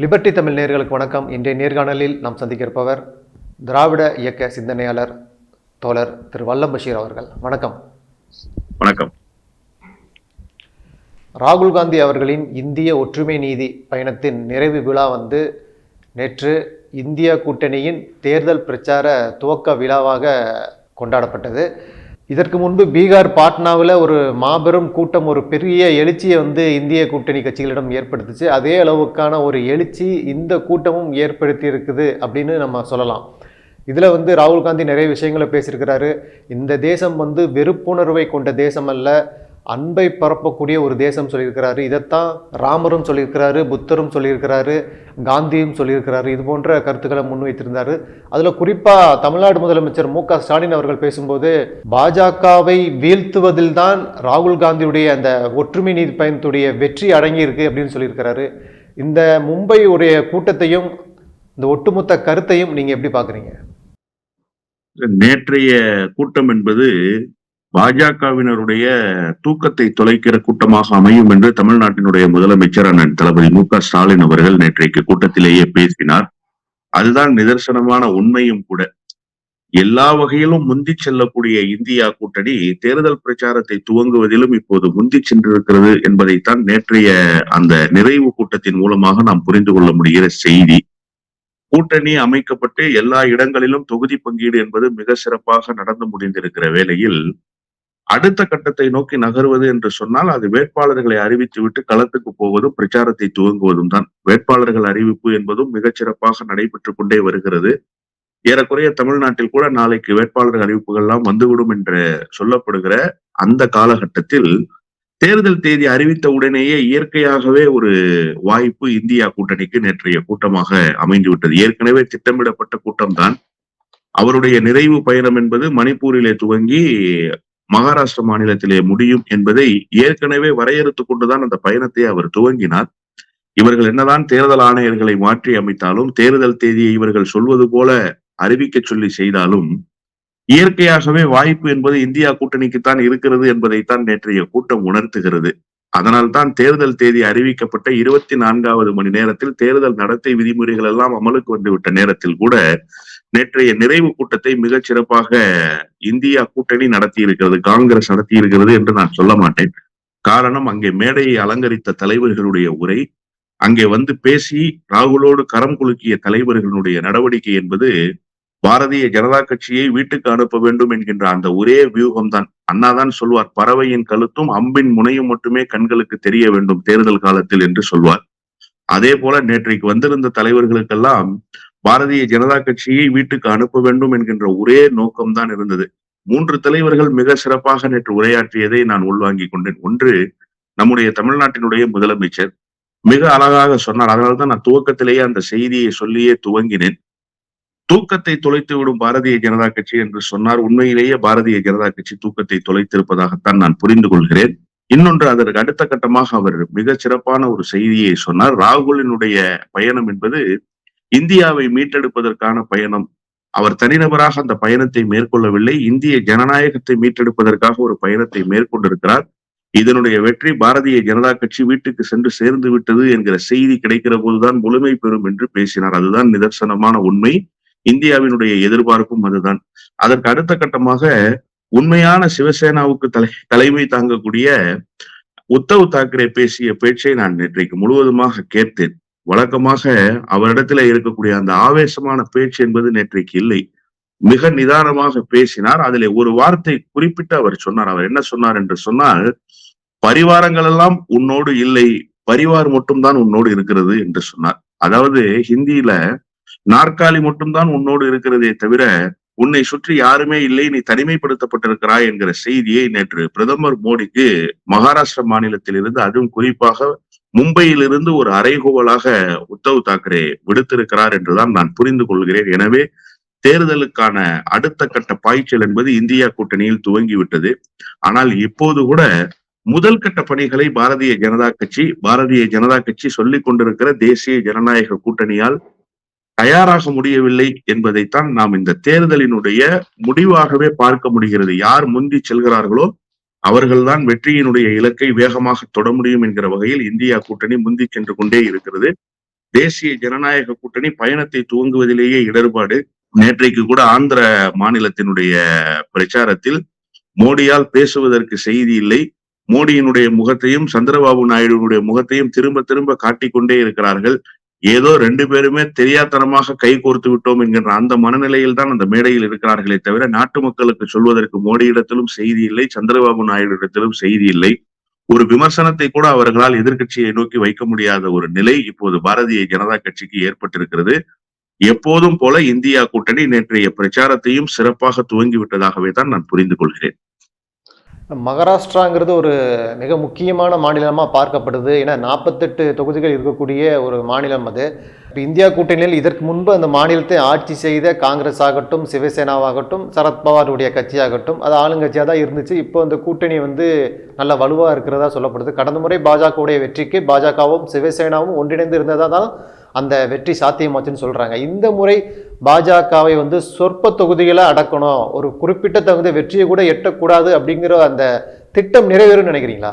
Liberty Tamil நேயர்களுக்கு வணக்கம். இன்றைய நேர்காணலில் நாம் சந்திக்க இருப்பவர் திராவிட இயக்க சிந்தனையாளர் தோழர் திரு வல்லம் பஷீர் அவர்கள். வணக்கம். வணக்கம். ராகுல் காந்தி அவர்களின் இந்திய ஒற்றுமை நீதி பயணத்தின் நிறைவு விழா வந்து நேற்று இந்திய கூட்டணியின் தேர்தல் பிரச்சார துவக்க விழாவாக கொண்டாடப்பட்டது. இதற்கு முன்பு பீகார் பாட்னாவில் ஒரு மாபெரும் கூட்டம் ஒரு பெரிய எழுச்சியை வந்து இந்திய கூட்டணி கட்சிகளிடம் ஏற்படுத்துச்சு. அதே அளவுக்கான ஒரு எழுச்சி இந்த கூட்டமும் ஏற்படுத்தி இருக்குது அப்படின்னு நம்ம சொல்லலாம். இதில் வந்து ராகுல் காந்தி நிறைய விஷயங்களை பேசியிருக்கிறாரு. இந்த தேசம் வந்து வெறுப்புணர்வை கொண்ட தேசம் அல்ல. அன்பை பரப்பக்கூடிய ஒரு தேசம் சொல்லியிருக்கிறாரு. இதைத்தான் ராமரும் சொல்லியிருக்கிறாரு புத்தரும் சொல்லியிருக்கிறாரு காந்தியும் சொல்லியிருக்கிறாரு. இது போன்ற கருத்துக்களை முன்வைத்திருந்தார். அதில் குறிப்பாக தமிழ்நாடு முதலமைச்சர் மு க ஸ்டாலின் அவர்கள் பேசும்போது பாஜகவை வீழ்த்துவதில் தான் ராகுல் காந்தியுடைய அந்த ஒற்றுமை நீதி பயணத்துடைய வெற்றி அடங்கியிருக்கு அப்படின்னு சொல்லியிருக்கிறாரு. இந்த மும்பை உடைய கூட்டத்தையும் இந்த ஒட்டுமொத்த கருத்தையும் நீங்கள் எப்படி பார்க்குறீங்க நேற்றைய கூட்டம் என்பது பாஜகவினருடைய தூக்கத்தை தொலைக்கிற கூட்டமாக அமையும் என்று தமிழ்நாட்டினுடைய முதலமைச்சர் அண்ணன் தளபதி மு க ஸ்டாலின் அவர்கள் நேற்றைக்கு கூட்டத்திலேயே பேசினார். அதுதான் நிதர்சனமான உண்மையும் கூட. எல்லா வகையிலும் முந்தி செல்லக்கூடிய இந்தியா கூட்டணி தேர்தல் பிரச்சாரத்தை துவங்குவதிலும் இப்போது முந்தி சென்றிருக்கிறது என்பதைத்தான் நேற்றைய அந்த நிறைவு கூட்டத்தின் மூலமாக நாம் புரிந்து கொள்ள முடிகிற செய்தி. கூட்டணி அமைக்கப்பட்டு எல்லா இடங்களிலும் தொகுதி பங்கீடு என்பது மிக சிறப்பாக நடந்து முடிந்திருக்கிற வேளையில் அடுத்த கட்டத்தை நோக்கி நகர்வது என்று சொன்னால் அது வேட்பாளர்களை அறிவித்துவிட்டு களத்துக்கு போவதும் பிரச்சாரத்தை துவங்குவதும் தான். வேட்பாளர்கள் அறிவிப்பு என்பதும் மிகச் சிறப்பாக நடைபெற்றுக் கொண்டே வருகிறது. ஏறக்குறைய தமிழ்நாட்டில் கூட நாளைக்கு வேட்பாளர் அறிவிப்புகள்லாம் வந்துவிடும் என்று சொல்லப்படுகிற அந்த காலகட்டத்தில் தேர்தல் தேதி அறிவித்த உடனேயே இயற்கையாகவே ஒரு வாய்ப்பு இந்தியா கூட்டணிக்கு நேற்றைய கூட்டமாக அமைந்துவிட்டது. ஏற்கனவே திட்டமிடப்பட்ட கூட்டம்தான். அவருடைய நிறைவு பயணம் என்பது மணிப்பூரிலே துவங்கி மகாராஷ்டிர மாநிலத்திலே முடியும் என்பதை ஏற்கனவே வரையறுத்து கொண்டுதான் அந்த பயணத்தை அவர் துவங்கினார். இவர்கள் என்னதான் தேர்தல் ஆணையர்களை மாற்றி அமைத்தாலும் தேர்தல் தேதியை இவர்கள் சொல்வது போல அறிவிக்க சொல்லி செய்தாலும் இயற்கையாகவே வாய்ப்பு என்பது இந்தியா கூட்டணிக்குத்தான் இருக்கிறது என்பதைத்தான் நேற்றைய கூட்டம் உணர்த்துகிறது. அதனால் தான் தேர்தல் தேதி அறிவிக்கப்பட்ட இருபத்தி நான்காவது மணி நேரத்தில் தேர்தல் நடத்தை விதிமுறைகள் எல்லாம் அமலுக்கு வந்துவிட்ட நேரத்தில் கூட நேற்றைய நிறைவு கூட்டத்தை மிகச் சிறப்பாக இந்தியா கூட்டணி நடத்தி இருக்கிறது காங்கிரஸ் நடத்தி இருக்கிறது என்று நான் சொல்ல மாட்டேன். காரணம் அங்கே மேடையை அலங்கரித்த தலைவர்களுடைய உரை அங்கே வந்து பேசி ராகுலோடு கரம் குலுக்கிய தலைவர்களுடைய நடவடிக்கை என்பது பாரதிய ஜனதா கட்சியை வீட்டுக்கு அனுப்ப வேண்டும் என்கின்ற அந்த ஒரே வியூகம்தான். அண்ணாதான் சொல்வார் பறவையின் கழுத்தும் அம்பின் முனையும் மட்டுமே கண்களுக்கு தெரிய வேண்டும் தேர்தல் காலத்தில் என்று சொல்வார். அதே போல நேற்றைக்கு வந்திருந்த தலைவர்களுக்கெல்லாம் பாரதிய ஜனதா கட்சியை வீட்டுக்கு அனுப்ப வேண்டும் என்கின்ற ஒரே நோக்கம்தான் இருந்தது. மூன்று தலைவர்கள் மிக சிறப்பாக நேற்று உரையாற்றியதை நான் உள்வாங்கிக் கொண்டேன். ஒன்று நம்முடைய தமிழ்நாட்டினுடைய முதலமைச்சர் மிக அழகாக சொன்னார். அதனால்தான் நான் துவக்கத்திலேயே அந்த செய்தியை சொல்லியே துவங்கினேன். தூக்கத்தை தொலைத்து விடும் பாரதிய ஜனதா கட்சி என்று சொன்னார். உண்மையிலேயே பாரதிய ஜனதா கட்சி தூக்கத்தை தொலைத்திருப்பதாகத்தான் நான் புரிந்து கொள்கிறேன். இன்னொன்று அதற்கு அடுத்த கட்டமாக அவர் மிக சிறப்பான ஒரு செய்தியை சொன்னார். ராகுலினுடைய பயணம் என்பது இந்தியாவை மீட்டெடுப்பதற்கான பயணம். அவர் தனிநபராக அந்த பயணத்தை மேற்கொள்ளவில்லை. இந்திய ஜனநாயகத்தை மீட்டெடுப்பதற்காக ஒரு பயணத்தை மேற்கொண்டிருக்கிறார். இதனுடைய வெற்றி பாரதிய ஜனதா கட்சி வீட்டுக்கு சென்று சேர்ந்து விட்டது என்கிற செய்தி கிடைக்கிற போதுதான் முழுமை பெறும் என்று பேசினார். அதுதான் நிதர்சனமான உண்மை. இந்தியாவினுடைய எதிர்பார்ப்பும் அதுதான். அதற்கு அடுத்த கட்டமாக உண்மையான சிவசேனாவுக்கு தலை தலைமை தாங்கக்கூடிய உத்தவ் தாக்கரே பேசிய பேச்சை நான் நேற்றைக்கு முழுவதுமாக கேட்டேன். வழக்கமாக அவரிடத்துல இருக்கக்கூடிய அந்த ஆவேசமான பேச்சு என்பது நேற்றைக்கு இல்லை. மிக நிதானமாக பேசினார். அதிலே ஒரு வார்த்தை குறிப்பிட்டு அவர் சொன்னார். அவர் என்ன சொன்னார் என்று சொன்னால் பரிவாரங்கள் எல்லாம் உன்னோடு இல்லை. பரிவார் மட்டும்தான் உன்னோடு இருக்கிறது என்று சொன்னார். அதாவது ஹிந்தியில நாற்காலி மட்டும்தான் உன்னோடு இருக்கிறதே தவிர உன்னை சுற்றி யாருமே இல்லை. நீ தனிமைப்படுத்தப்பட்டிருக்கிறாய் என்கிற செய்தியை நேற்று பிரதமர் மோடிக்கு மகாராஷ்டிர மாநிலத்தில் இருந்து அதுவும் குறிப்பாக மும்பையிலிருந்து ஒரு அறைகோவலாக உத்தவ் தாக்கரே விடுத்திருக்கிறார் என்றுதான் நான் புரிந்து கொள்கிறேன். எனவே தேர்தலுக்கான அடுத்த கட்ட பாய்ச்சல் என்பது இந்தியா கூட்டணியில் துவங்கிவிட்டது. ஆனால் இப்போது கூட முதல் கட்ட பணிகளை பாரதிய ஜனதா கட்சி பாரதிய ஜனதா கட்சி சொல்லிக் கொண்டிருக்கிற தேசிய ஜனநாயக கூட்டணியால் தயாராக முடியவில்லை என்பதைத்தான் நாம் இந்த தேர்தலினுடைய முடிவாகவே பார்க்க முடிகிறது. யார் முந்தி செல்கிறார்களோ அவர்கள்தான் வெற்றியினுடைய இலக்கை வேகமாக தொட முடியும் என்கிற வகையில் இந்தியா கூட்டணி முந்தி சென்று கொண்டே இருக்கிறது. தேசிய ஜனநாயக கூட்டணி பயணத்தை துவங்குவதிலேயே இடர்பாடு. நேற்றைக்கு கூட ஆந்திர மாநிலத்தினுடைய பிரச்சாரத்தில் மோடியால் பேசுவதற்கு செய்தி இல்லை. மோடியினுடைய முகத்தையும் சந்திரபாபு நாயுடுவினுடைய முகத்தையும் திரும்ப திரும்ப காட்டிக்கொண்டே இருக்கிறார்கள். ஏதோ ரெண்டு பேருமே தெரியாத்தனமாக கை கோர்த்து விட்டோம் என்கின்ற அந்த மனநிலையில் தான் அந்த மேடையில் இருக்கிறார்களே தவிர நாட்டு மக்களுக்கு சொல்வதற்கு மோடியிடத்திலும் செய்தி இல்லை சந்திரபாபு நாயுடு இடத்திலும் செய்தி இல்லை. ஒரு விமர்சனத்தை கூட அவர்களால் எதிர்க்கட்சியை நோக்கி வைக்க முடியாத ஒரு நிலை இப்போது பாரதிய ஜனதா கட்சிக்கு ஏற்பட்டிருக்கிறது. எப்போதும் போல இந்தியா கூட்டணி நேற்றைய பிரச்சாரத்தையும் சிறப்பாக துவங்கி விட்டதாகவே தான் நான் புரிந்து கொள்கிறேன். மகாராஷ்டிராங்கிறது ஒரு மிக முக்கியமான மாநிலமாக பார்க்கப்படுது. ஏன்னா நாற்பத்தெட்டு தொகுதிகள் இருக்கக்கூடிய ஒரு மாநிலம் அது. இப்போ இந்தியா கூட்டணியில் இதற்கு முன்பு அந்த மாநிலத்தை ஆட்சி செய்த காங்கிரஸ் ஆகட்டும் சிவசேனாவாகட்டும் சரத்பவாருடைய கட்சியாகட்டும் அது ஆளுங்கட்சியாக தான் இருந்துச்சு. இப்போ அந்த கூட்டணி வந்து நல்ல வலுவாக இருக்கிறதா சொல்லப்படுது. கடந்த முறை பாஜகவுடைய வெற்றிக்கு பாஜகவும் சிவசேனாவும் ஒன்றிணைந்து இருந்ததாக தான் அந்த வெற்றி சாத்தியமாச்சுன்னு சொல்கிறாங்க இந்த முறை பாஜகவை வந்து சொற்ப தொகுதிகளை அடக்கணும். ஒரு குறிப்பிட்ட தகுந்த வெற்றியை கூட எட்டக்கூடாது அப்படிங்கிற அந்த திட்டம் நிறைவேறும்னு நினைக்கிறீங்களா?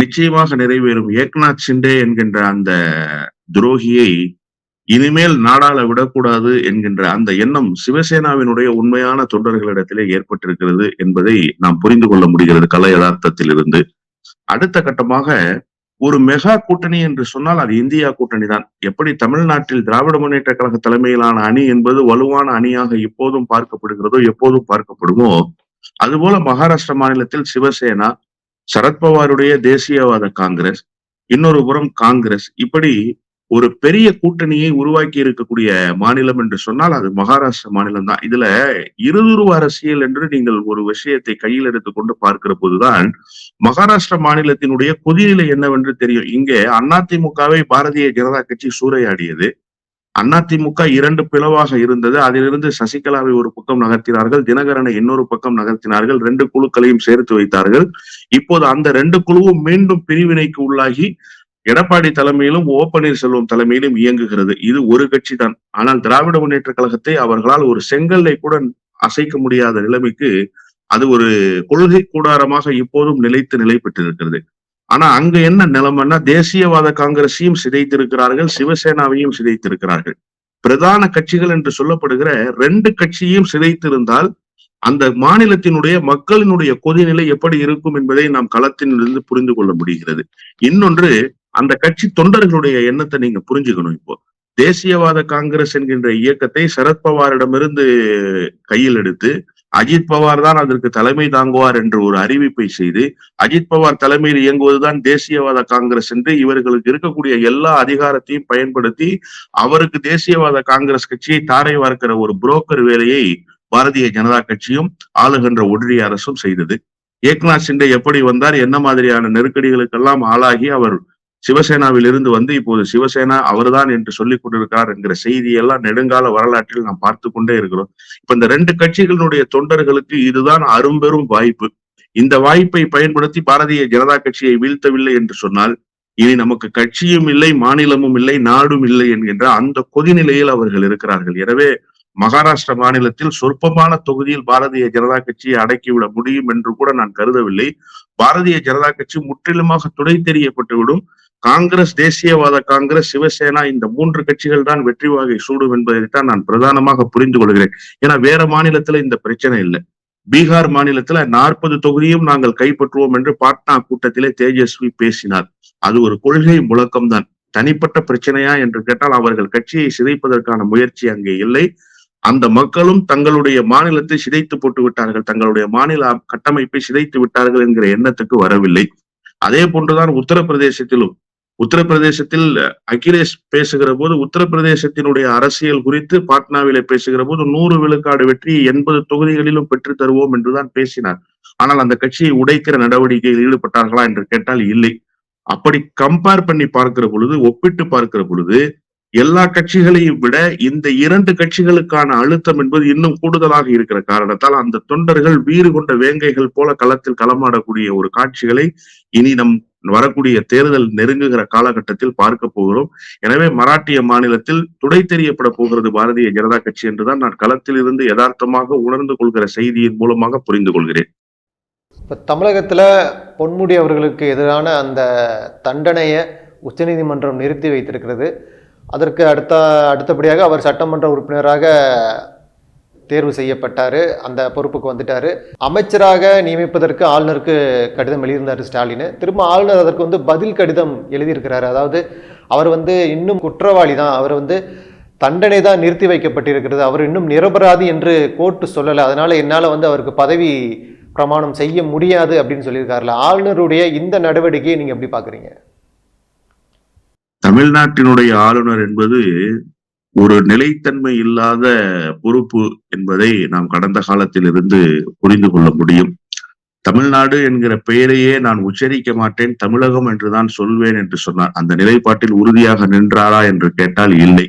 நிச்சயமாக நிறைவேறும். ஏக்நாத் சிண்டே என்கின்ற அந்த துரோகியை இனிமேல் நாடாள விடக்கூடாது என்கின்ற அந்த எண்ணம் சிவசேனாவினுடைய உண்மையான தொண்டர்களிடத்திலே ஏற்பட்டிருக்கிறது என்பதை நாம் புரிந்து கொள்ள முடிகிறது கலை யதார்த்தத்தில் இருந்து அடுத்த கட்டமாக ஒரு மெகா கூட்டணி என்று சொன்னால் அது இந்தியா கூட்டணி தான் எப்படி தமிழ்நாட்டில் திராவிட முன்னேற்ற கழக தலைமையிலான அணி என்பது வலுவான அணியாக எப்போதும் பார்க்கப்படுகிறதோ எப்போதும் பார்க்கப்படுமோ அதுபோல மகாராஷ்டிர மாநிலத்தில் சிவசேனா சரத்பவாருடைய தேசியவாத காங்கிரஸ் இன்னொரு புறம் காங்கிரஸ். இப்படி ஒரு பெரிய கூட்டணியை உருவாக்கி இருக்கக்கூடிய மாநிலம் என்று சொன்னால் அது மகாராஷ்டிர மாநிலம் தான். இதுல இருதுருவ அரசியல் என்று நீங்கள் ஒரு விஷயத்தை கையில் எடுத்துக்கொண்டு பார்க்கிற போதுதான் மகாராஷ்டிர மாநிலத்தினுடைய கொதிநிலை என்னவென்று தெரியும். இங்கே அதிமுகவை பாரதிய ஜனதா கட்சி சூறையாடியது. அதிமுக இரண்டு பிளவாக இருந்தது. அதிலிருந்து சசிகலாவை ஒரு பக்கம் நகர்த்தினார்கள் தினகரனை இன்னொரு பக்கம் நகர்த்தினார்கள் ரெண்டு குழுக்களையும் சேர்த்து வைத்தார்கள். இப்போது அந்த ரெண்டு குழுவும் மீண்டும் பிரிவினைக்கு உள்ளாகி எடப்பாடி தலைமையிலும் ஓ பன்னீர்செல்வம் தலைமையிலும் இயங்குகிறது. இது ஒரு கட்சி தான் ஆனால் திராவிட முன்னேற்ற கழகத்தை அவர்களால் ஒரு செங்கல்லை கூட அசைக்க முடியாத நிலைமைக்கு அது ஒரு கொள்கை கூடாரமாக இப்போதும் நிலைத்து நிலை பெற்றிருக்கிறது. ஆனா அங்க என்ன நிலைமைன்னா தேசியவாத காங்கிரஸையும் சிதைத்திருக்கிறார்கள் சிவசேனாவையும் சிதைத்திருக்கிறார்கள். பிரதான கட்சிகள் என்று சொல்லப்படுகிற ரெண்டு கட்சியும் சிதைத்திருந்தால் அந்த மாநிலத்தினுடைய மக்களினுடைய கொதிநிலை எப்படி இருக்கும் என்பதை நாம் களத்திலிருந்து புரிந்து கொள்ள முடிகிறது. இன்னொன்று அந்த கட்சி தொண்டர்களுடைய எண்ணத்தை நீங்க புரிஞ்சுக்கணும் இப்போ. தேசியவாத காங்கிரஸ் என்கின்ற இயக்கத்தை சரத்பவாரிடமிருந்து கையில் எடுத்து அஜித் பவார் தான் அதற்கு தலைமை தாங்குவார் என்று ஒரு அறிவிப்பை செய்து அஜித் பவார் தலைமையில் இயங்குவதுதான் தேசியவாத காங்கிரஸ் என்று இவர்களுக்கு இருக்கக்கூடிய எல்லா அதிகாரத்தையும் பயன்படுத்தி அவருக்கு தேசியவாத காங்கிரஸ் கட்சியை தாரை வார்க்கிற ஒரு புரோக்கர் வேலையை பாரதிய ஜனதா கட்சியும் ஆளுகின்ற ஒன்றிய அரசும் செய்தது. ஏக்நாத் சிண்டே எப்படி வந்தார் என்ன மாதிரியான நெருக்கடிகளுக்கெல்லாம் ஆளாகி அவர் சிவசேனாவில் இருந்து வந்து இப்போது சிவசேனா அவர்தான் என்று சொல்லிக் கொண்டிருக்கிறார் என்கிற செய்தியெல்லாம் நெடுங்கால வரலாற்றில் நாம் பார்த்து கொண்டே இருக்கிறோம். இப்ப இந்த ரெண்டு கட்சிகளுடைய தொண்டர்களுக்கு இதுதான் அரும்பெரும் வாய்ப்பு. இந்த வாய்ப்பை பயன்படுத்தி பாரதிய ஜனதா கட்சியை வீழ்த்தவில்லை என்று சொன்னால் இனி நமக்கு கட்சியும் இல்லை மாநிலமும் இல்லை நாடும் இல்லை என்கின்ற அந்த கொதிநிலையில் அவர்கள் இருக்கிறார்கள். எனவே மகாராஷ்டிர மாநிலத்தில் சொற்பமான தொகுதியில் பாரதிய ஜனதா கட்சியை அடக்கிவிட முடியும் என்று கூட நான் கருதவில்லை. பாரதிய ஜனதா கட்சி முற்றிலுமாக துடை தெரியப்பட்டுவிடும். காங்கிரஸ் தேசியவாத காங்கிரஸ் சிவசேனா இந்த மூன்று கட்சிகள் தான் வெற்றி வாகை சூடும் என்பதைத்தான் நான் பிரதானமாக புரிந்து கொள்கிறேன். ஏன்னா வேற மாநிலத்துல இந்த பிரச்சனை இல்லை. பீகார் மாநிலத்துல நாற்பது தொகுதியும் நாங்கள் கைப்பற்றுவோம் என்று பாட்னா கூட்டத்திலே தேஜஸ்வி பேசினார். அது ஒரு கொள்கை முழக்கம்தான். தனிப்பட்ட பிரச்சனையா என்று கேட்டால் அவர்கள் கட்சியை சிதைப்பதற்கான முயற்சி அங்கே இல்லை. அந்த மக்களும் தங்களுடைய மாநிலத்தை சிதைத்து போட்டு விட்டார்கள். தங்களுடைய மாநில கட்டமைப்பை சிதைத்து விட்டார்கள் என்கிற எண்ணத்துக்கு வரவில்லை. அதே போன்றுதான் உத்தரப்பிரதேசத்திலும் உத்தரப்பிரதேசத்தில் அகிலேஷ் பேசுகிற போது உத்தரப்பிரதேசத்தினுடைய அரசியல் குறித்து பாட்னாவிலே பேசுகிற போது நூறு விழுக்காடு வெற்றி எண்பது தொகுதிகளிலும் பெற்று தருவோம் என்றுதான் பேசினார். ஆனால் அந்த கட்சியை உடைக்கிற நடவடிக்கையில் ஈடுபட்டார்களா என்று கேட்டால் இல்லை. அப்படி கம்பேர் பண்ணி பார்க்கிற பொழுது ஒப்பிட்டு பார்க்கிற பொழுது எல்லா கட்சிகளையும் விட இந்த இரண்டு கட்சிகளுக்கான அழுத்தம் என்பது இன்னும் கூடுதலாக இருக்கிற காரணத்தால் அந்த தொண்டர்கள் வீறு கொண்ட வேங்கைகள் போல களத்தில் களமாடக்கூடிய ஒரு காட்சிகளை இனி நம் வரக்கூடிய தேர்தல் நெருங்குகிற காலகட்டத்தில் பார்க்க போகிறோம். எனவே மராட்டிய மாநிலத்தில் துடை தெரியப்பட போகிறது பாரதிய ஜனதா கட்சி என்றுதான் நான் களத்தில் இருந்து யதார்த்தமாக உணர்ந்து கொள்கிற செய்தியின் மூலமாக புரிந்து கொள்கிறேன். இப்போ தமிழகத்தில் பொன்முடி அவர்களுக்கு எதிரான அந்த தண்டனையை உச்சநீதிமன்றம் நிறுத்தி வைத்திருக்கிறது. அதற்கு அடுத்த அடுத்தபடியாக அவர் சட்டமன்ற உறுப்பினராக தேர்வு செய்யப்பட்டார் அந்த பொறுப்புக்கு வந்துட்டார். அமைச்சராக நியமிப்பதற்கு ஆளுநருக்கு கடிதம் எழுதியிருந்தார் ஸ்டாலின். திரும்ப ஆளுநர் அதற்கு வந்து பதில் கடிதம் எழுதியிருக்கிறாரு. அதாவது அவர் வந்து இன்னும் குற்றவாளி தான். அவர் வந்து தண்டனை தான் நிறுத்தி வைக்கப்பட்டிருக்கிறது. அவர் இன்னும் நிரபராதி என்று கோர்ட்டு சொல்லலை. அதனால் என்னால் வந்து அவருக்கு பதவி பிரமாணம் செய்ய முடியாது அப்படின்னு சொல்லியிருக்காருல. ஆளுநருடைய இந்த நடவடிக்கையை நீங்கள் எப்படி பார்க்குறீங்க தமிழ்நாட்டினுடைய ஆளுநர் என்பது ஒரு நிலைத்தன்மை இல்லாத பொறுப்பு என்பதை நாம் கடந்த காலத்தில் இருந்து புரிந்து கொள்ள முடியும். தமிழ்நாடு என்கிற பெயரையே நான் உச்சரிக்க மாட்டேன் தமிழகம் என்றுதான் சொல்வேன் என்று சொன்னார். அந்த நிலைப்பாட்டில் உறுதியாக நின்றாரா என்று கேட்டால் இல்லை.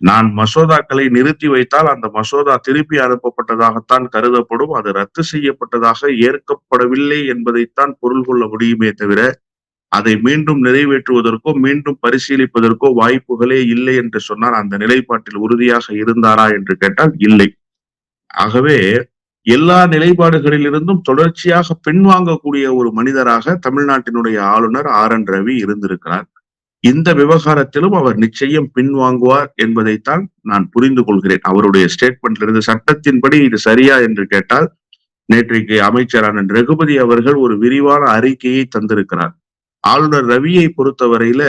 நான் மசோதாக்களை நிறுத்தி வைத்தால் அந்த மசோதா திருப்பி அனுப்பப்பட்டதாகத்தான் கருதப்படும். அது ரத்து செய்யப்பட்டதாக ஏற்கப்படவில்லை என்பதைத்தான் பொருள் கொள்ள முடியுமே தவிர அதை மீண்டும் நிறைவேற்றுவதற்கோ மீண்டும் பரிசீலிப்பதற்கோ வாய்ப்புகளே இல்லை என்று சொன்னால் அந்த நிலைப்பாட்டில் உறுதியாக இருந்தாரா என்று கேட்டால் இல்லை. ஆகவே எல்லா நிலைப்பாடுகளிலிருந்தும் தொடர்ச்சியாக பின்வாங்கக்கூடிய ஒரு மனிதராக தமிழ்நாட்டினுடைய ஆளுநர் ஆர் என் ரவி இருந்திருக்கிறார். இந்த விவகாரத்திலும் அவர் நிச்சயம் பின்வாங்குவார் என்பதைத்தான் நான் புரிந்து கொள்கிறேன். அவருடைய ஸ்டேட்மெண்ட்ல இருந்து சட்டத்தின்படி இது சரியா என்று கேட்டால் நேற்றைக்கு அமைச்சரான ரகுபதி அவர்கள் ஒரு விரிவான அறிக்கையை தந்திருக்கிறார். ஆளுநர் ரவியை பொறுத்தவரையில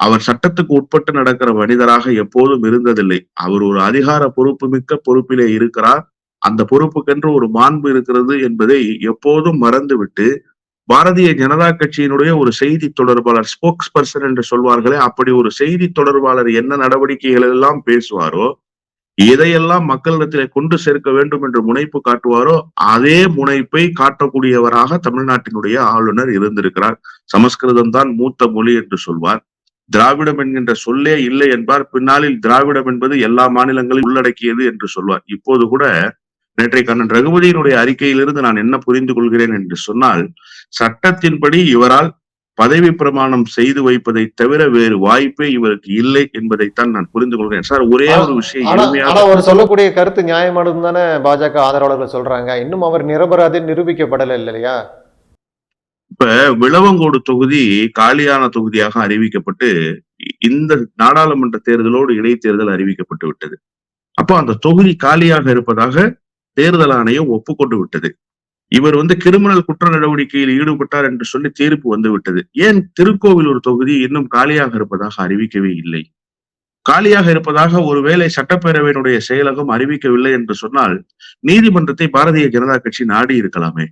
அவர் சட்டத்துக்கு உட்பட்டு நடக்கிற மனிதராக எப்போதும் இருந்ததில்லை. அவர் ஒரு அதிகார பொறுப்பு மிக்க பொறுப்பிலே இருக்கிறார். அந்த பொறுப்புக்கென்று ஒரு மாண்பு இருக்கிறது என்பதை எப்போதும் மறந்துவிட்டு பாரதிய ஜனதா கட்சியினுடைய ஒரு செய்தி தொடர்பாளர் ஸ்போக்ஸ் பர்சன் என்று சொல்வார்களே அப்படி ஒரு செய்தி தொடர்பாளர் என்ன நடவடிக்கைகள் எல்லாம் பேசுவாரோ எதையெல்லாம் மக்களிடத்திலே கொண்டு சேர்க்க வேண்டும் என்று முனைப்பு காட்டுவாரோ அதே முனைப்பை காட்டக்கூடியவராக தமிழ்நாட்டினுடைய ஆளுநர் இருந்திருக்கிறார். சமஸ்கிருதம் தான் மூத்த மொழி என்று சொல்வார். திராவிடம் என்கின்ற சொல்லே இல்லை என்பார். பின்னாளில் திராவிடம் என்பது எல்லா மாநிலங்களையும் உள்ளடக்கியது என்று சொல்வார். இப்போது கூட நேற்றைய கண்ணன் ரகுபதியினுடைய அறிக்கையிலிருந்து நான் என்ன புரிந்து கொள்கிறேன் என்று சொன்னால் சட்டத்தின்படி இவரால் பதவி பிரமாணம் செய்து வைப்பதை தவிர வேறு வாய்ப்பே இவருக்கு இல்லை என்பதைத்தான் நான் புரிந்து கொள்கிறேன். சார் ஒரே ஒரு விஷயம் அவர் சொல்லக்கூடிய கருத்து நியாயமானதுன்னு தானே பாஜக ஆதரவாளர்கள் சொல்றாங்க. இன்னும் அவர் நிரபராதி நிரூபிக்கப்படலை இல்லையா? இப்ப விளவங்கோடு தொகுதி காலியான தொகுதியாக அறிவிக்கப்பட்டு இந்த நாடாளுமன்ற தேர்தலோடு இடைத்தேர்தல் அறிவிக்கப்பட்டு விட்டது. அப்போ அந்த தொகுதி காலியாக இருப்பதாக தேர்தல் ஆணையம் ஒப்புக்கொண்டு விட்டது. இவர் வந்து கிரிமினல் குற்ற நடவடிக்கையில் ஈடுபட்டார் என்று சொல்லி தீர்ப்பு வந்துவிட்டது. ஏன் திருக்கோவிலூர் தொகுதி இன்னும் காலியாக இருப்பதாக அறிவிக்கவே இல்லை? காலியாக இருப்பதாக ஒருவேளை சட்டப்பேரவையினுடைய செயலகம் அறிவிக்கவில்லை என்று சொன்னால் நீதிமன்றத்தை பாரதிய ஜனதா கட்சி நாடி இருக்கலாமே.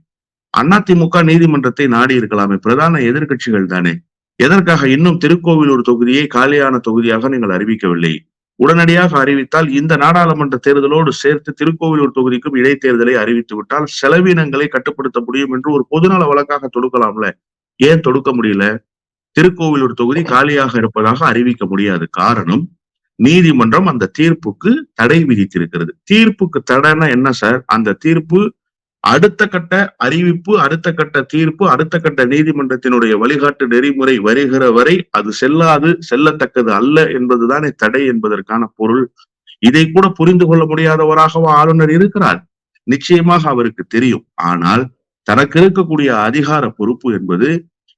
அதிமுக நீதிமன்றத்தை நாடி இருக்கலாமே. பிரதான எதிர்கட்சிகள் தானே. எதற்காக இன்னும் திருக்கோவிலூர் தொகுதியை காலியான தொகுதியாக நீங்கள் அறிவிக்கவில்லை? உடனடியாக அறிவித்தால் இந்த நாடாளுமன்ற தேர்தலோடு சேர்த்து திருக்கோவிலூர் தொகுதிக்கும் இடைத்தேர்தலை அறிவித்து விட்டால் செலவினங்களை கட்டுப்படுத்த முடியும் என்று ஒரு பொதுநல வழக்காக தொடுக்கலாம்ல. ஏன் தொடுக்க முடியல? திருக்கோவிலூர் தொகுதி காலியாக இருப்பதாக அறிவிக்க முடியாது காரணம் நீதிமன்றம் அந்த தீர்ப்புக்கு தடை விதித்திருக்கிறது. தீர்ப்புக்கு தடைனா என்ன சார்? அந்த தீர்ப்பு அடுத்த கட்ட அறிவிப்பு அடுத்த கட்ட தீர்ப்பு அடுத்த கட்ட நீதிமன்றத்தினுடைய வழிகாட்டு நெறிமுறை வருகிற வரை அது செல்லாது செல்லத்தக்கது அல்ல என்பதுதானே தடை என்பதற்கான பொருள். இதை கூட புரிந்து கொள்ள முடியாதவராகவா ஆளுநர் இருக்கிறார்? நிச்சயமாக அவருக்கு தெரியும். ஆனால் தனக்கு இருக்கக்கூடிய அதிகார பொறுப்பு என்பது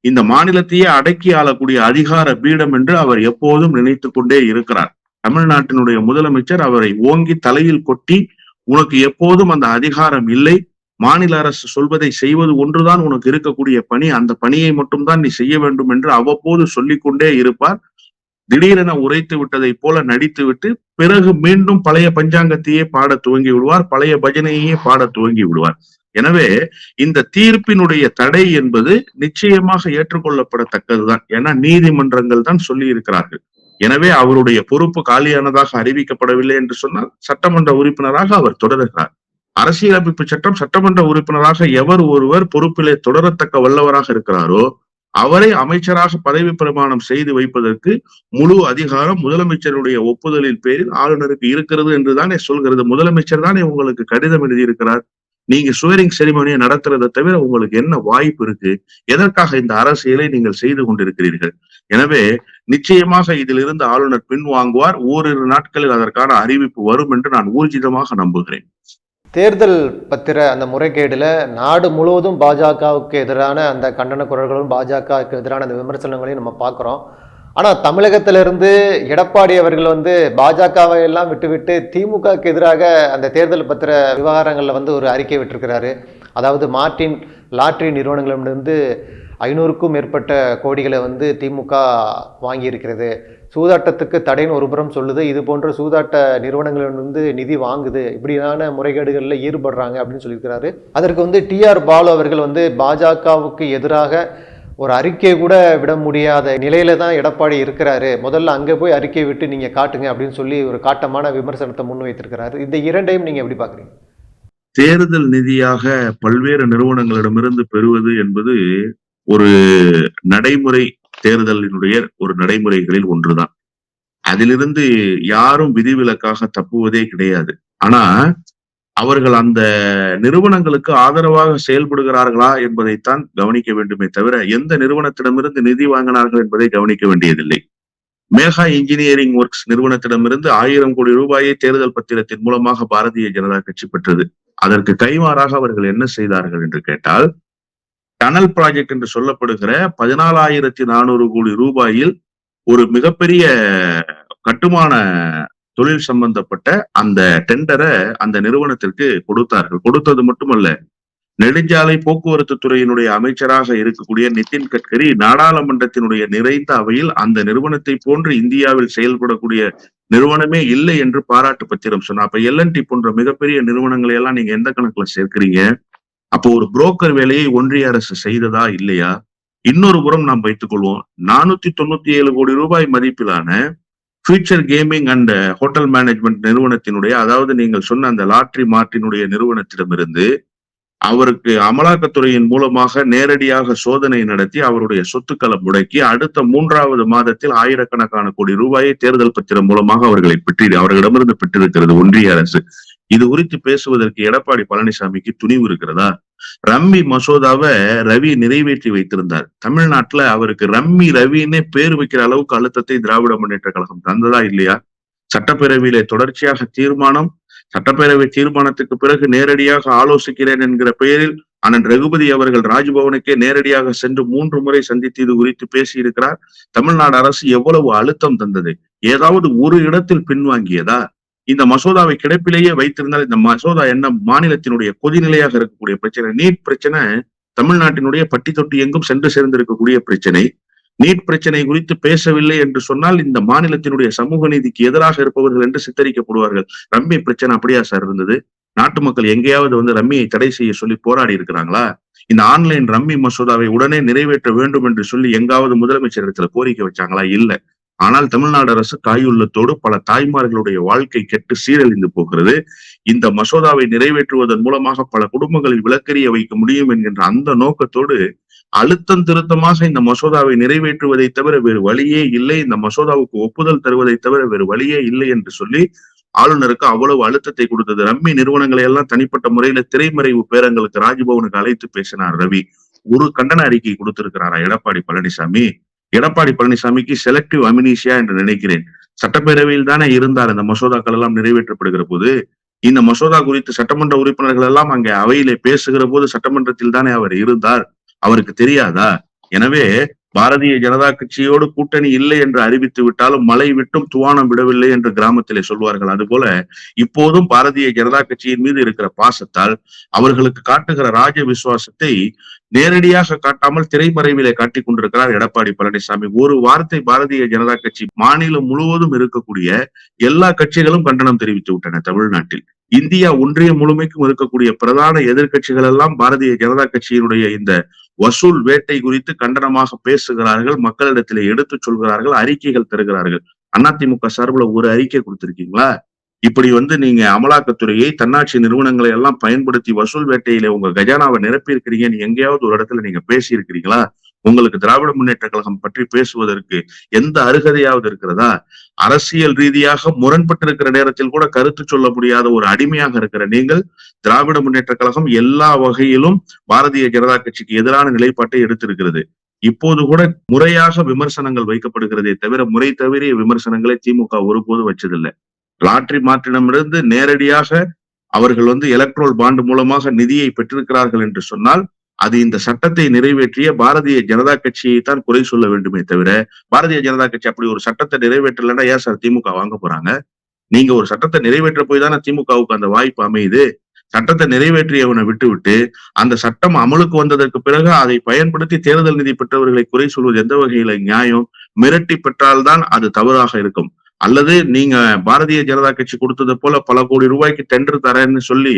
இந்த மாநிலத்தையே அடக்கி ஆளக்கூடிய அதிகார பீடம் என்று அவர் எப்போதும் நினைத்து கொண்டே இருக்கிறார். தமிழ்நாட்டினுடைய முதலமைச்சர் அவரை ஓங்கி தலையில் கொட்டி உனக்கு எப்போதும் அந்த அதிகாரம் இல்லை மாநில அரசு சொல்வதை செய்வது ஒன்றுதான் உனக்கு இருக்கக்கூடிய பணி. அந்த பணியை மட்டும்தான் நீ செய்ய வேண்டும் என்று அவ்வப்போது சொல்லிக்கொண்டே இருப்பார். திடீரென உரைத்து விட்டதை போல நடித்துவிட்டு பிறகு மீண்டும் பழைய பஞ்சாங்கத்தையே பாட துவங்கி விடுவார். பழைய பஜனையே பாட துவங்கி விடுவார். எனவே இந்த தீர்ப்பினுடைய தடை என்பது நிச்சயமாக ஏற்றுக்கொள்ளப்படத்தக்கதுதான். ஏன்னா நீதிமன்றங்கள் தான் சொல்லி இருக்கிறார்கள் எனவே அவருடைய பொறுப்பு காலியானதாக அறிவிக்கப்படவில்லை என்று சொன்னால் சட்டமன்ற உறுப்பினராக அவர் தொடர்கிறார். அரசியலமைப்பு சட்டம் சட்டமன்ற உறுப்பினராக எவர் ஒருவர் பொறுப்பிலே தொடரத்தக்க வல்லவராக இருக்கிறாரோ அவரை அமைச்சராக பதவி பிரமாணம் செய்து வைப்பதற்கு முழு அதிகாரம் முதலமைச்சருடைய ஒப்புதலின் பேரில் ஆளுநருக்கு இருக்கிறது என்றுதானே சொல்கிறது. முதலமைச்சர் தானே உங்களுக்கு கடிதம் எழுதியிருக்கிறார். நீங்க சுவரிங் செரிமனியை நடத்துறதை தவிர உங்களுக்கு என்ன வாய்ப்பு இருக்கு? எதற்காக இந்த அரசியலை நீங்கள் செய்து கொண்டிருக்கிறீர்கள்? எனவே நிச்சயமாக இதிலிருந்து ஆளுநர் பின்வாங்குவார். ஓரிரு நாட்களில் அதற்கான அறிவிப்பு வரும் என்று நான் ஊர்ஜிதமாக நம்புகிறேன். தேர்தல் பத்திர அந்த முறைகேடில் நாடு முழுவதும் பாஜகவுக்கு எதிரான அந்த கண்டன குரல்களும் பாஜகவுக்கு எதிரான அந்த விமர்சனங்களையும் நம்ம பார்க்குறோம். ஆனால் தமிழகத்திலிருந்து எடப்பாடி அவர்கள் வந்து பாஜகவை எல்லாம் விட்டுவிட்டு திமுகவுக்கு எதிராக அந்த தேர்தல் பத்திர விவகாரங்களில் வந்து ஒரு அறிக்கை விட்டிருக்கிறாரு. அதாவது மார்டின் லாட்ரி நிறுவனங்களிடமிருந்து ஐநூறுக்கும் மேற்பட்ட கோடிகளை வந்து திமுக வாங்கியிருக்கிறது. சூதாட்டத்துக்கு தடைன்னு ஒரு புறம் சொல்லுது. இது போன்ற சூதாட்ட நிறுவனங்களிலிருந்து நிதி வாங்குது. இப்படியான முறைகேடுகளில் ஈடுபடுறாங்க அப்படின்னு சொல்லியிருக்கிறாரு. அதற்கு வந்து டிஆர் பாலு அவர்கள் வந்து பாஜகவுக்கு எதிராக ஒரு அறிக்கை கூட விட முடியாத நிலையில தான் எடப்பாடி இருக்கிறாரு. முதல்ல அங்கே போய் அறிக்கை விட்டு நீங்கள் காட்டுங்க அப்படின்னு சொல்லி ஒரு காட்டமான விமர்சனத்தை முன்வைத்திருக்கிறாரு இந்த இரண்டையும் நீங்கள் எப்படி பார்க்குறீங்க? தேர்தல் நிதியாக பல்வேறு நிறுவனங்களிடமிருந்து பெறுவது என்பது ஒரு நடைமுறை தேர்தலினுடைய ஒரு நடைமுறைகளில் ஒன்றுதான். அதிலிருந்து யாரும் விதிவிலக்காக தப்புவதே கிடையாது. ஆனா அவர்கள் அந்த நிறுவனங்களுக்கு ஆதரவாக செயல்படுகிறார்களா என்பதைத்தான் கவனிக்க வேண்டுமே தவிர எந்த நிறுவனத்திடமிருந்து நிதி வாங்கினார்கள் என்பதை கவனிக்க வேண்டியதில்லை. மேகா இன்ஜினியரிங் ஒர்க்ஸ் நிறுவனத்திடமிருந்து ஆயிரம் கோடி ரூபாயை தேர்தல் பத்திரத்தின் மூலமாக பாரதிய ஜனதா கட்சி பெற்றது. அதற்கு கைமாறாக அவர்கள் என்ன செய்தார்கள் என்று கேட்டால் டனல் ப்ராஜெக்ட் என்று சொல்லப்படுகிற பதினாலாயிரத்தி நானூறு கோடி ரூபாயில் ஒரு மிகப்பெரிய கட்டுமான தொழில் சம்பந்தப்பட்ட அந்த டெண்டரை அந்த நிறுவனத்திற்கு கொடுத்தார்கள். கொடுத்தது மட்டுமல்ல நெடுஞ்சாலை போக்குவரத்து துறையினுடைய அமைச்சராக இருக்கக்கூடிய நிதின் கட்கரி நாடாளுமன்றத்தினுடைய நிறைந்த அவையில் அந்த நிறுவனத்தை போன்று இந்தியாவில் செயல்படக்கூடிய நிறுவனமே இல்லை என்று பாராட்டு பத்திரம் சொன்னா அப்ப எல்என்டி போன்ற மிகப்பெரிய நிறுவனங்களை எல்லாம் நீங்க எந்த கணக்குல சேர்க்கிறீங்க? அப்போ ஒரு புரோக்கர் வேலையை ஒன்றிய அரசு செய்ததா இல்லையா? இன்னொரு புறம் நாம் வைத்துக் கொள்வோம். நானூத்தி தொண்ணூத்தி ஏழு கோடி ரூபாய் மதிப்பிலான future gaming and hotel management நிறுவனத்தினுடைய அதாவது நீங்கள் சொன்ன அந்த லாட்ரி மார்ட்டினுடைய நிறுவனத்திடமிருந்து அவருக்கு அமலாக்கத்துறையின் மூலமாக நேரடியாக சோதனை நடத்தி அவருடைய சொத்துக்களை முடக்கி அடுத்த மூன்றாவது மாதத்தில் ஆயிரக்கணக்கான கோடி ரூபாயை தேர்தல் பத்திரம் மூலமாக அவர்களை பெற்று அவர்களிடமிருந்து பெற்றிருக்கிறது ஒன்றிய அரசு. இது குறித்து பேசுவதற்கு எடப்பாடி பழனிசாமிக்கு துணிவு இருக்கிறதா? ரம்மி மசோதாவை ரவி நிறைவேற்றி வைத்திருந்தார். தமிழ்நாட்டுல அவருக்கு ரம்மி ரவின்னே பேர் வைக்கிற அளவுக்கு அழுத்தத்தை திராவிட முன்னேற்ற கழகம் தந்ததா இல்லையா? சட்டப்பேரவையிலே தொடர்ச்சியாக தீர்மானம் சட்டப்பேரவை தீர்மானத்துக்கு பிறகு நேரடியாக ஆலோசிக்கிறேன் என்கிற பெயரில் அண்ணன் ரகுபதி அவர்கள் ராஜ்பவனுக்கே நேரடியாக சென்று மூன்று முறை சந்தித்து இது குறித்து பேசியிருக்கிறார். தமிழ்நாடு அரசு எவ்வளவு அழுத்தம் தந்தது? ஏதாவது ஒரு இடத்தில் பின்வாங்கியதா? இந்த மசோதாவை கிடப்பிலேயே வைத்திருந்தால் இந்த மசோதா என்ன மாநிலத்தினுடைய கொதிநிலையாக இருக்கக்கூடிய பிரச்சனை. நீட் பிரச்சனை தமிழ்நாட்டினுடைய பட்டி தொட்டி எங்கும் சென்று சேர்ந்திருக்கக்கூடிய பிரச்சனை. நீட் பிரச்சனை குறித்து பேசவில்லை என்று சொன்னால் இந்த மாநிலத்தினுடைய சமூக நீதிக்கு எதிராக இருப்பவர்கள் என்று சித்தரிக்கப்படுவார்கள். ரம்மி பிரச்சனை அப்படியா சார் இருந்தது? நாட்டு மக்கள் எங்கேயாவது வந்து ரம்மியை தடை செய்ய சொல்லி போராடி இருக்கிறாங்களா? இந்த ஆன்லைன் ரம்மி மசோதாவை உடனே நிறைவேற்ற வேண்டும் என்று சொல்லி எங்காவது முதலமைச்சர் இடத்துல கோரிக்கை வச்சாங்களா? இல்ல. ஆனால் தமிழ்நாடு அரசு காயுள்ளத்தோடு பல தாய்மார்களுடைய வாழ்க்கை கெட்டு சீரழிந்து போகிறது. இந்த மசோதாவை நிறைவேற்றுவதன் மூலமாக பல குடும்பங்களில் விளக்கறிய வைக்க முடியும் என்கின்ற அந்த நோக்கத்தோடு அழுத்தம் திருத்தமாக இந்த மசோதாவை நிறைவேற்றுவதை தவிர வேறு வழியே இல்லை. இந்த மசோதாவுக்கு ஒப்புதல் தருவதை தவிர வேறு வழியே இல்லை என்று சொல்லி ஆளுநருக்கு அவ்வளவு அழுத்தத்தை கொடுத்தது. ரம்மி நிறுவனங்களை எல்லாம் தனிப்பட்ட முறையில திரைமறைவு பேரங்களுக்கு ராஜ்பவனுக்கு அழைத்து பேசினார் ரவி. ஒரு கண்டன அறிக்கை கொடுத்திருக்கிறாரா எடப்பாடி பழனிசாமி? எடப்பாடி பழனிசாமிக்கு செலக்டிவ் அமினிஷியா என்று நினைக்கிறேன். சட்டப்பேரவையில் தானே இருந்தார். இந்த மசோதாக்கள் எல்லாம் நிறைவேற்றப்படுகிற போது இந்த மசோதா குறித்து சட்டமன்ற உறுப்பினர்கள் எல்லாம் அங்கே அவையிலே பேசுகிற போது சட்டமன்றத்தில் தானே அவர் இருந்தார். அவருக்கு தெரியாதா? எனவே பாரதிய ஜனதா கட்சியோடு கூட்டணி இல்லை என்று அறிவித்து விட்டாலும் மழை விட்டும் துவானம் விடவில்லை என்று கிராமத்திலே சொல்வார்கள். அதுபோல இப்போதும் பாரதிய ஜனதா கட்சியின் மீது இருக்கிற பாசத்தால் அவர்களுக்கு காட்டுகிற ராஜ விசுவாசத்தை நேரடியாக காட்டாமல் திரைமறைவிலே காட்டிக் கொண்டிருக்கிறார் எடப்பாடி பழனிசாமி. ஒரு வார்த்தை பாரதிய ஜனதா கட்சி மாநிலம் முழுவதும் இருக்கக்கூடிய எல்லா கட்சிகளும் கண்டனம் தெரிவித்து விட்டன தமிழ்நாட்டில். இந்தியா ஒன்றியம் முழுமைக்கும் இருக்கக்கூடிய பிரதான எதிர்கட்சிகள் எல்லாம் பாரதிய ஜனதா கட்சியினுடைய இந்த வசூல் வேட்டை குறித்து கண்டனமாக பேசுகிறார்கள் மக்களிடத்திலே எடுத்துச் சொல்கிறார்கள் அறிக்கைகள் தருகிறார்கள். அதிமுக சார்பில் ஒரு அறிக்கை கொடுத்திருக்கீங்களா? இப்படி வந்து நீங்க அமலாக்கத்துறையை தன்னாட்சி நிறுவனங்களை எல்லாம் பயன்படுத்தி வசூல் வேட்டையில உங்க கஜானாவை நிரப்பி இருக்கிறீங்கன்னு எங்கேயாவது ஒரு இடத்துல நீங்க பேசி இருக்கிறீங்களா உங்களுக்கு திராவிட முன்னேற்ற கழகம் பற்றி பேசுவதற்கு எந்த அருகதையாவது இருக்கிறதா? அரசியல் ரீதியாக முரண்பட்டிருக்கிற நேரத்தில் கூட கருத்து சொல்ல முடியாத ஒரு அடிமையாக இருக்கிற நீங்கள் திராவிட முன்னேற்ற கழகம் எல்லா வகையிலும் பாரதிய ஜனதா கட்சிக்கு எதிரான நிலைப்பாட்டை எடுத்திருக்கிறது. இப்போது கூட முறையாக விமர்சனங்கள் வைக்கப்படுகிறதே தவிர முறை தவிர விமர்சனங்களை திமுக ஒருபோது வச்சதில்லை. லாட்ரி மாற்றிடமிருந்து நேரடியாக அவர்கள் வந்து எலக்ட்ரோல் பாண்டு மூலமாக நிதியை பெற்றிருக்கிறார்கள் என்று சொன்னால் அது இந்த சட்டத்தை நிறைவேற்றிய பாரதிய ஜனதா கட்சியை தான் குறை சொல்ல வேண்டுமே தவிர பாரதிய ஜனதா கட்சி அப்படி ஒரு சட்டத்தை நிறைவேற்றலைன்னா ஏன் சார் திமுக வாங்க போறாங்க? நீங்க ஒரு சட்டத்தை நிறைவேற்ற போய் தானே திமுகவுக்கு அந்த வாய்ப்பு அமையுது. சட்டத்தை நிறைவேற்றியவனை விட்டுவிட்டு அந்த சட்டம் அமலுக்கு வந்ததற்கு பிறகு அதை பயன்படுத்தி தேர்தல் நிதி பெற்றவர்களை குறை சொல்வது எந்த வகையில நியாயம்? மிரட்டி பெற்றால்தான் அது தவறாக இருக்கும். அல்லது நீங்க பாரதிய ஜனதா கட்சி கொடுத்தது போல பல கோடி ரூபாய்க்கு டெண்டர் தரேன்னு சொல்லி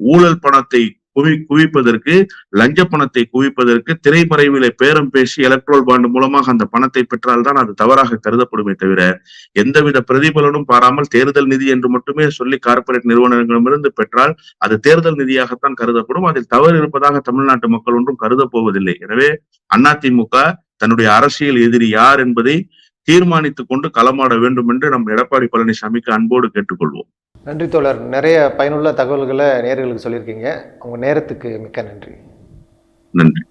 ஊழல் பணத்தை குவி குவிப்பதற்கு லஞ்ச பணத்தை குவிப்பதற்கு திரைமறைவிலே பேரம் பேசி எலக்ட்ரோல் பாண்டு மூலமாக அந்த பணத்தை பெற்றால்தான் அது தவறாக கருதப்படுமே தவிர எந்தவித பிரதிபலனும் பாராமல் தேர்தல் நிதி என்று மட்டுமே சொல்லி கார்ப்பரேட் நிறுவனங்களிடமிருந்து பெற்றால் அது தேர்தல் நிதியாகத்தான் கருதப்படும். அதில் தவறு இருப்பதாக தமிழ்நாட்டு மக்கள் ஒன்றும் கருத போவதில்லை. எனவே அதிமுக தன்னுடைய அரசியல் எதிரி யார் என்பதை தீர்மானித்துக் கொண்டு களமாட வேண்டும் என்று நம் எடப்பாடி பழனிசாமிக்கு அன்போடு கேட்டுக்கொள்வோம். நன்றி தோழர். நிறைய பயனுள்ள தகவல்களை நேர்களுக்கு சொல்லியிருக்கீங்க. உங்கள் நேரத்துக்கு மிக்க நன்றி. நன்றி.